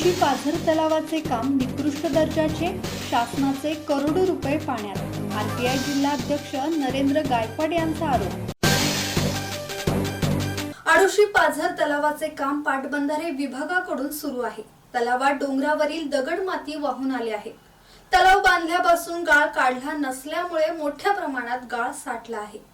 आडोशी पाझर तलावाचे काम निकृष्ट दर्जाचे शासनाचे करोडो रुपये पाण्यात. आरपीआय जिल्हाध्यक्ष नरेंद्र गायकवाड यांचा आरोप. आडोशी पाझर तलावाचे काम पाटबंधारे विभागाकडून सुरू आहे. तलावात डोंगरावरील दगड माती वाहून आले आहे. तलाव बांधल्यापासून गाळ काढला नसल्यामुळे मोठ्या प्रमाणात गाळ साठला आहे.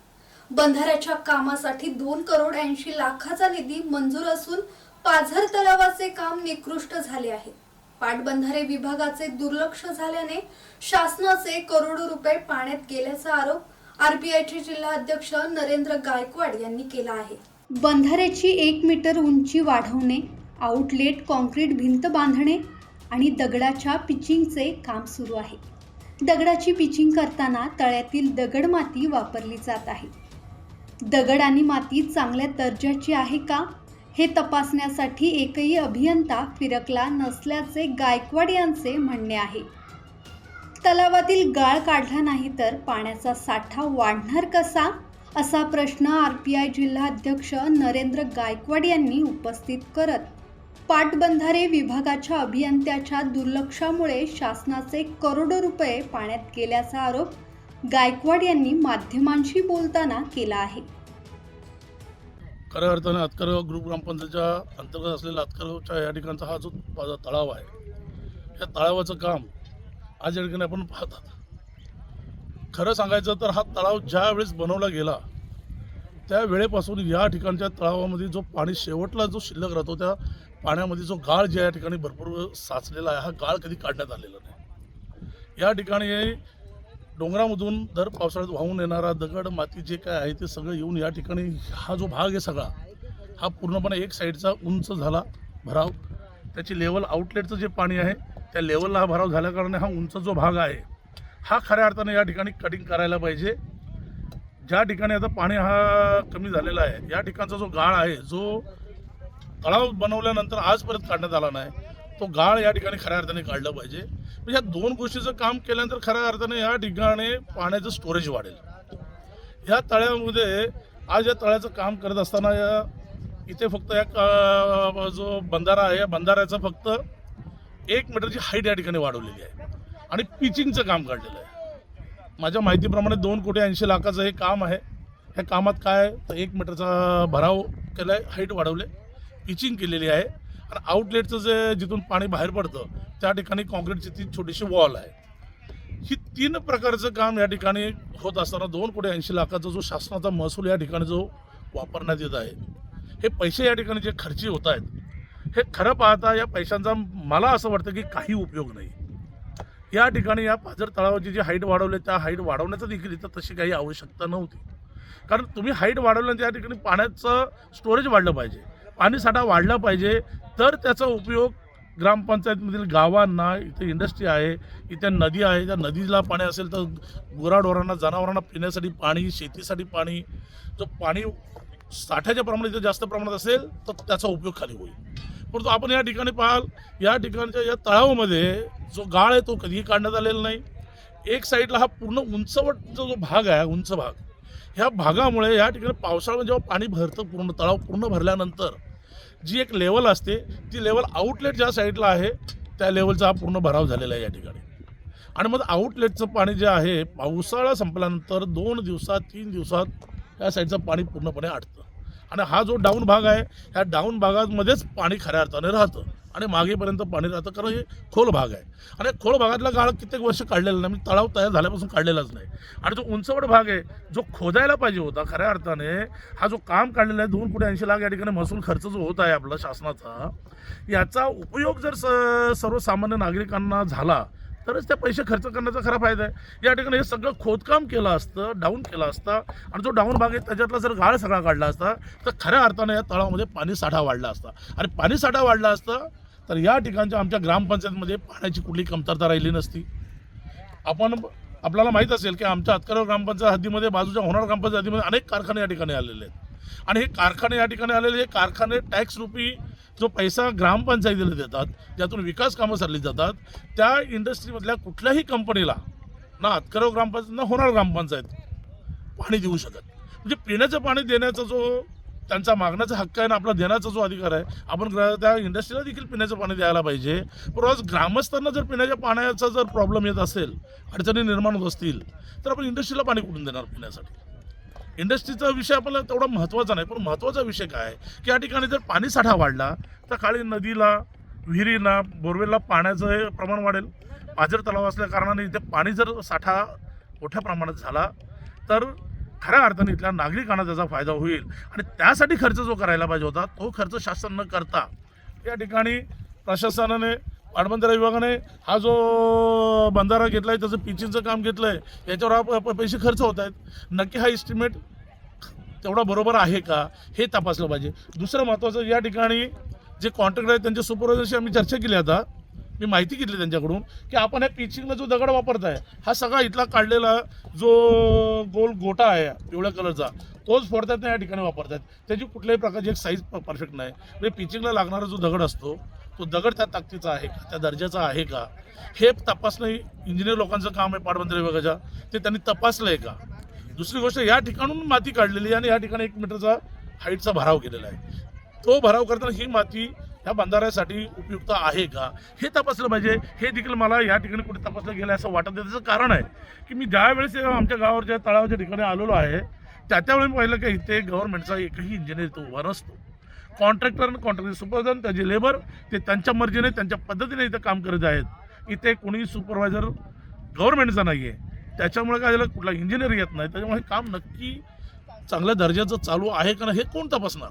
बंधाऱ्याच्या कामासाठी दोन करोड ऐंशी लाखाचा निधी मंजूर असून पाझर तलावाचे काम निकृष्ट झाले आहे. पाटबंधारे विभागाचे दुर्लक्ष झाल्याने शासनाचे करोडो रुपये पाण्यात गेल्याचा आरोप आरपीआयचे जिल्हा अध्यक्ष नरेंद्र गायकवाड यांनी केला आहे. बंधाऱ्याची एक मीटर उंची वाढवणे आउटलेट कॉन्क्रीट भिंत बांधणे आणि दगडाच्या पिचिंगचे काम सुरू आहे. दगडाची पिचिंग करताना तळ्यातील दगड माती वापरली जात आहे. दगड आणि माती चांगल्या दर्जाची आहे का? हे तपासण्यासाठी एकही अभियंता फिरकला नसल्याचे गायकवाड यांचे म्हणणे आहे. तलावातील गाळ काढला नाही तर पाण्याचा साठा वाढणार कसा? असा प्रश्न आर पी आय जिल्हाध्यक्ष नरेंद्र गायकवाड यांनी उपस्थित करत पाटबंधारे विभागाच्या अभियंत्याच्या दुर्लक्षामुळे शासनाचे करोडो रुपये पाण्यात गेल्याचा आरोप गायकवाड यांनी माध्यमांशी बोलताना केला आहे. खऱ्या अर्थाने हातकरगाव ग्रुप ग्रामपंचायतच्या अंतर्गत असलेला हातकरगावच्या या ठिकाणचा हा जो तळाव आहे या तळावाचं काम आज या ठिकाणी आपण पाहतात. खरं सांगायचं तर हा तळाव ज्या वेळेस बनवला गेला त्या वेळेपासून या ठिकाणच्या तळावामध्ये जो पाणी शेवटला जो शिल्लक राहतो त्या पाण्यामध्ये जो गाळ जे या ठिकाणी भरपूर साचलेला आहे हा गाळ कधी काढण्यात आलेला नाही. या ठिकाणी डोंगरामधून दर पावसाळ्यात वाहून येणारा दगड माती जे काय आहे ते सगळं येऊन या ठिकाणी हा जो भाग आहे सगळा हा पूर्णपणे एक साईडचा उंच झाला भराव. त्याची लेवल आउटलेटचं जे पाणी आहे त्या लेवलला हा भराव झाल्याकारणे हा उंच जो भाग आहे हा खऱ्या अर्थाने या ठिकाणी कटिंग करायला पाहिजे. ज्या ठिकाणी आता पाणी हा कमी झालेला आहे या ठिकाणचा जो गाळ आहे जो तळाव बनवल्यानंतर आजपर्यंत काढण्यात आला नाही तो गाळ या ठिकाणी खऱ्या अर्थाने काढलं पाहिजे. म्हणजे या दोन गोष्टीचं काम केल्यानंतर खऱ्या अर्थाने या ठिकाणी पाण्याचं स्टोरेज वाढेल. ह्या तळ्यामध्ये आज या तळ्याचं काम करत असताना या इथे फक्त या जो बंधारा आहे या बंधाऱ्याचा फक्त एक मीटरची हाईट या ठिकाणी वाढवलेली आहे. आणि पिचिंगचं काम काढलेलं आहे. माझ्या माहितीप्रमाणे दोन कोटी ऐंशी लाखाचं हे काम आहे. ह्या कामात काय तर एक मीटरचा भराव केला आहे हाईट वाढवले पिचिंग केलेली आहे. आणि आउटलेटचं जे जिथून पाणी बाहेर पडतं त्या ठिकाणी कॉन्क्रीटची ती छोटीशी वॉल आहे. ही तीन प्रकारचं काम या ठिकाणी होत असताना दोन कोटी ऐंशी लाखाचा जो शासनाचा महसूल या ठिकाणी जो वापरण्यात येत आहे हे पैसे या ठिकाणी जे खर्ची होत आहेत हे खरं पाहता या पैशांचा मला असं वाटतं की काही उपयोग नाही. या ठिकाणी या पाझर तळावाची जी हाईट वाढवली त्या हाईट वाढवण्याचं देखील इथं तशी काही आवश्यकता नव्हती. कारण तुम्ही हाईट वाढवल्यानंतर या ठिकाणी पाण्याचं स्टोरेज वाढलं पाहिजे. पाणी साठा वाढला पाहिजे तर त्याचा उपयोग ग्रामपंचायतमधील गावांना इथे इंडस्ट्री आहे इथे नदी आहे त्या नदीला पाणी असेल तर गुराढोरांना जनावरांना पिण्यासाठी पाणी शेतीसाठी पाणी जो पाणी साठ्याच्या प्रमाणात इथे जास्त प्रमाणात असेल तर त्याचा उपयोग खाली होईल. परंतु आपण या ठिकाणी पाहाल या ठिकाणच्या या तळावामध्ये जो गाळ आहे तो कधीही काढण्यात आलेला नाही. एक साईडला हा पूर्ण उंचवटचा जो भाग आहे उंच भाग ह्या भागामुळे या ठिकाणी पावसाळ्यामध्ये जेव्हा पाणी भरतं पूर्ण तळाव पूर्ण भरल्यानंतर जी एक लेवल असते ती लेवल आउटलेट ज्या साईडला आहे त्या लेवलचा हा पूर्ण भराव झालेला आहे या ठिकाणी. आणि मग आउटलेटचं पाणी जे आहे पावसाळा संपल्यानंतर दोन दिवसात तीन दिवसात या साईडचं पाणी पूर्णपणे आटतं. आणि हा जो डाऊन भाग आहे ह्या डाऊन भागामध्येच पाणी खऱ्या अर्थाने राहतं. आणि मागेपर्यंत पाणी राहतं कारण हे खोल भाग आहे. आणि खोल भागातला गाळ कित्येक वर्ष काढलेला नाही म्हणजे तळाव तयार झाल्यापासून काढलेलाच नाही. आणि जो उंचवट भाग आहे जो खोदायला पाहिजे होता खऱ्या अर्थाने हा जो काम काढलेला आहे दोन कोटी ऐंशी लाख या ठिकाणी महसूल खर्च जो होत आहे आपला शासनाचा याचा उपयोग जर स सर्वसामान्य नागरिकांना झाला तरच त्या पैसे खर्च करण्याचा खरा फायदा आहे. या ठिकाणी हे सगळं खोदकाम केलं असतं डाऊन केलं असतं. आणि जो डाऊन भाग आहे त्याच्यातला जर गाळ सगळा काढला असता तर खऱ्या अर्थाने या तळामध्ये पाणी साठा वाढला असता. आणि पाणी साठा वाढला असता तर या ठिकाणच्या आमच्या ग्रामपंचायतमध्ये पाण्याची कुठली कमतरता राहिली नसती. आपण आपल्याला माहीत असेल की आमच्या हातकरगाव ग्रामपंचायत हद्दीमध्ये बाजूच्या होणार ग्रामपंचायत हद्दीमध्ये अनेक कारखाने या ठिकाणी आलेले आहेत. आणि हे कारखाने या ठिकाणी आलेले हे कारखाने टॅक्स रुपी जो पैसा ग्रामपंचायतीला देतात ज्यातून विकास कामं चालली जातात त्या इंडस्ट्रीमधल्या कुठल्याही कंपनीला ना हातकरगाव ग्रामपंचायत ना होणार ग्रामपंचायत पाणी देऊ शकत. म्हणजे पिण्याचं पाणी देण्याचा जो त्यांचा मागण्याचा हक्क आहे ना आपला देण्याचा जो अधिकार आहे आपण ग्रा- त्या इंडस्ट्रीला देखील पिण्याचं पाणी द्यायला पाहिजे. पण आज ग्रामस्थांना जर पिण्याच्या पाण्याचा जर प्रॉब्लेम येत असेल अडचणी निर्माण होत असतील तर आपण इंडस्ट्रीला पाणी कुठून देणार पिण्यासाठी? इंडस्ट्रीचा विषय आपल्याला तेवढा महत्त्वाचा नाही पण महत्त्वाचा विषय काय आहे? की या ठिकाणी जर पाणी साठा वाढला तर खाली नदीला विहिरीला बोरवेलला पाण्याचं हे प्रमाण वाढेल. पाझर तलाव असल्या कारणाने इथे पाणी जर साठा मोठ्या प्रमाणात झाला तर खऱ्या अर्थाने इथल्या नागरिकांना त्याचा फायदा होईल. आणि त्यासाठी खर्च जो करायला पाहिजे होता तो खर्च शासन न करता या ठिकाणी प्रशासनाने पाटबंधारा विभागाने हा जो बंधारा घेतला आहे त्याचं पिचिंगचं काम घेतलं आहे याच्यावर हा प- प- पैसे खर्च होत आहेत. नक्की हा इस्टिमेट तेवढा बरोबर आहे का हे तपासलं पाहिजे. दुसरं महत्त्वाचं या ठिकाणी जे कॉन्ट्रॅक्टर आहेत त्यांच्या सुपरवायझरशी आम्ही चर्चा केली आता. मी माहिती घेतली त्यांच्याकडून की आपण या पिचिंगला जो दगड वापरताय हा सगळा इथला काढलेला जो गोल गोटा आहे पिवळ्या कलरचा तोच फोडतात या ठिकाणी वापरतात त्याची कुठल्याही प्रकारची एक साईज परफेक्ट नाही. म्हणजे पिचिंगला लागणारा जो दगड असतो तो दगड त्या ताकदीचा आहे का? त्या दर्जाचा आहे का? हे तपासणं इंजिनियर लोकांचं काम आहे पाटबंधारे विभागाच्या. ते त्यांनी तपासलं आहे का? दुसरी गोष्ट या ठिकाणून माती काढलेली आहे आणि या ठिकाणी एक मीटरचा हाईटचा भराव केलेला आहे. तो भराव करताना ही माती ह्या बंधाऱ्यासाठी उपयुक्त आहे का? हे तपासलं पाहिजे. हे देखील मला या ठिकाणी कुठे तपासलं गेलं असं वाटत नाही. त्याचं कारण आहे की मी ज्यावेळेस आमच्या गावावरच्या तळावरच्या ठिकाणी आलेलो आहे त्या त्यावेळी पाहिलं की इथे गव्हर्नमेंटचा एकही इंजिनियर तो उभा नसतो. कॉन्ट्रॅक्टर आणि कॉन्ट्रॅक्टर सुपरवायझर त्याचे लेबर ते त्यांच्या मर्जीने त्यांच्या पद्धतीने इथं काम करत आहेत. इथे कोणी सुपरवायझर गव्हर्नमेंटचा नाही आहे त्याच्यामुळे काय झालं कुठला इंजिनियर येत नाही. त्याच्यामुळे हे काम नक्की चांगल्या दर्जाचं चालू आहे का नाही हे कोण तपासणार?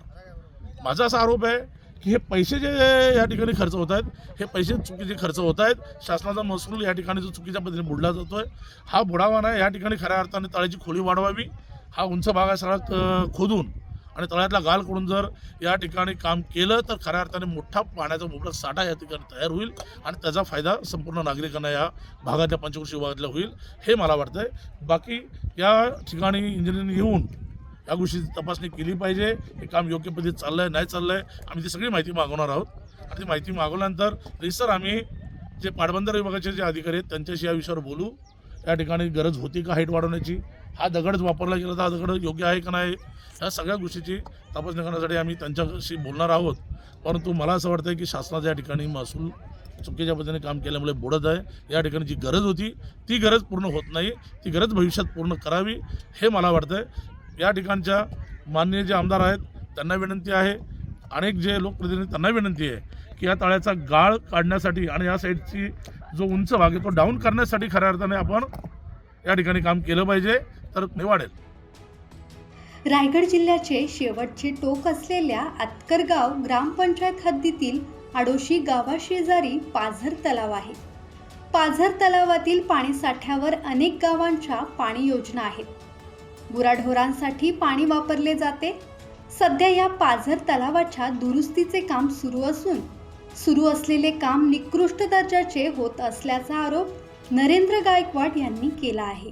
माझा असा आरोप आहे की हे पैसे जे या ठिकाणी खर्च होत आहेत हे पैसे चुकीचे खर्च होत आहेत. शासनाचा महसूल या ठिकाणी जो चुकीच्या पद्धतीने बुडला जातो आहे हा बुडावा नाही. या ठिकाणी खऱ्या अर्थाने तळ्याची खोली वाढवावी. हा उंच भाग आहे सगळा खोदून. आणि तळ्यातला गाल करून जर या ठिकाणी काम केलं तर खऱ्या अर्थाने मोठा पाण्याचा मुबलक साठा या ठिकाणी तयार होईल आणि त्याचा फायदा संपूर्ण नागरिकांना या भागातल्या पंचकृषी विभागातल्या होईल हे मला वाटतंय. बाकी या ठिकाणी इंजिनिअरिंग येऊन या गोष्टीची तपासणी केली पाहिजे हे काम योग्य पद्धतीत चाललं आहे नाही चाललं आहे आम्ही ती सगळी माहिती मागवणार आहोत. आणि ती माहिती मागवल्यानंतर रिसर आम्ही जे पाटबंधारे विभागाचे जे अधिकारी आहेत त्यांच्याशी या विषयावर बोलू. या ठिकाणी गरज होती का हाईट वाढवण्याची? हा दगडच वापरला गेला तर हा दगड योग्य आहे का नाही? या सगळ्या गोष्टीची तपासणी करण्यासाठी आम्ही त्यांच्याशी बोलणार आहोत. परंतु मला असं वाटतं की शासनाच्या या ठिकाणी महसूल चुकीच्या पद्धतीने काम केल्यामुळे बुडत आहे. या ठिकाणी जी गरज होती ती गरज पूर्ण होत नाही. ती गरज भविष्यात पूर्ण करावी हे मला वाटतं या ठिकाणच्या माननीय जे आमदार आहेत त्यांना विनंती आहे. अनेक जे लोकप्रतिनिधी त्यांना विनंती आहे की या तळ्याचा गाळ काढण्यासाठी आणि या साईडची जो उंच भाग आहे तो डाऊन करण्यासाठी खऱ्या अर्थाने आपण या ठिकाणी काम केलं पाहिजे. तर वाढेल रायगड जिल्ह्याचे शेवटचे टोक असलेल्या आतकरगाव ग्रामपंचायत हद्दीतील आडोशी गावाशेजारी पाझर तलाव आहे. पाझर तलावातील पाणीसाठ्यावर अनेक गावांच्या पाणी योजना आहेत. गुराढोरांसाठी पाणी वापरले जाते. सध्या या पाझर तलावाच्या दुरुस्तीचे काम सुरू असून सुरू असलेले काम निकृष्ट दर्जाचे होत असल्याचा आरोप नरेंद्र गायकवाड यांनी केला आहे.